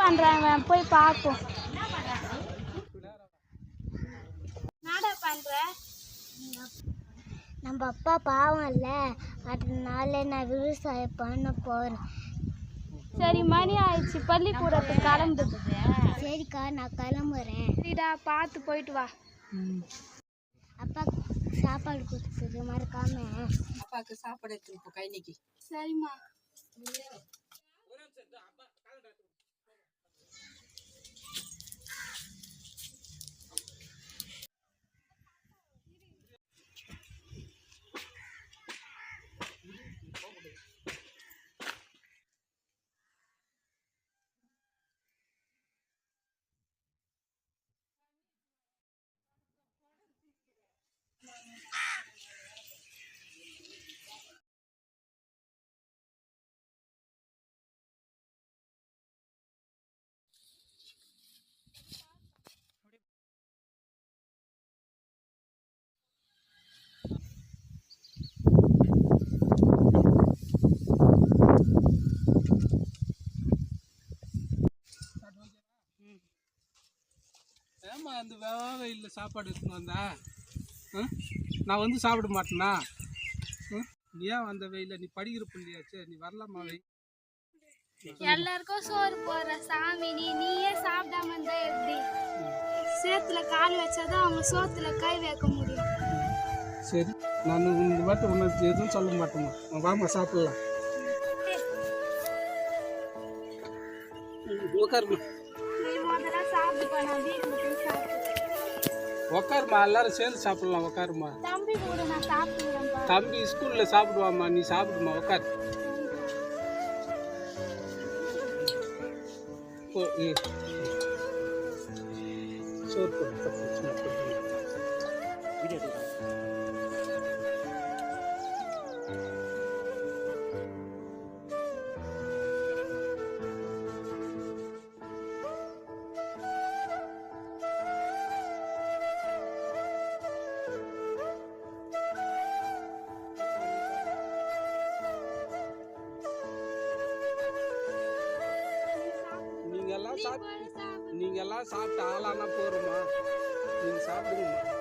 பண்றான் போய் பார்ப்போம். என்னடா பண்ற? நம்ம அப்பா பாவம் இல்ல. அதனால நான் விவசாயம் பண்ண போறேன். சரி மணி ஆயிடுச்சு. பள்ளிக்கூடத்துக்கு கிளம்பு. சரிக்கா நான் கிளம்புறேன். சரிடா பார்த்து போயிட்டு வா. அப்பா சாப்பாடு கொடுத்துரு மறக்காம. அப்பாவுக்கு சாப்பாடு எடுத்துன்னு போ கைனிக்கு சரிம்மா. ஏம்மா அந்த வேக இல்லை சாப்பாடு எடுத்துன்னு வந்தா? நான் வந்து சாப்பிட மாட்டேனா? ஏன் வந்த வெயில நீ படிக்கிற பிள்ளையாச்சே நீ வரலாமா வை எல்லாருக்கும் சோறு போடுற சாமி நீ நீயே சாப்பிடாம இருந்தா எப்படி? சேத்துல கால் வச்சாதான் அவங்க சோத்துல கை வைக்க முடியும். சரி நான் இந்த வாட்டி உனக்கு எதுவும் சொல்ல மாட்டேம்மா. நான் வாமா சாப்பிடலாம். உட்காருமா உட்காருமா எல்லாரும் சேர்ந்து சாப்பிடலாம் உட்காருமா தம்பி ஸ்கூலில் சாப்பிடுவாம்மா நீ சாப்பிடுமா ஏ. சோறு நீங்க எல்லாம் சாப்பிட்டு ஆளானா போறோமா நீங்க சாப்பிடுங்கம்மா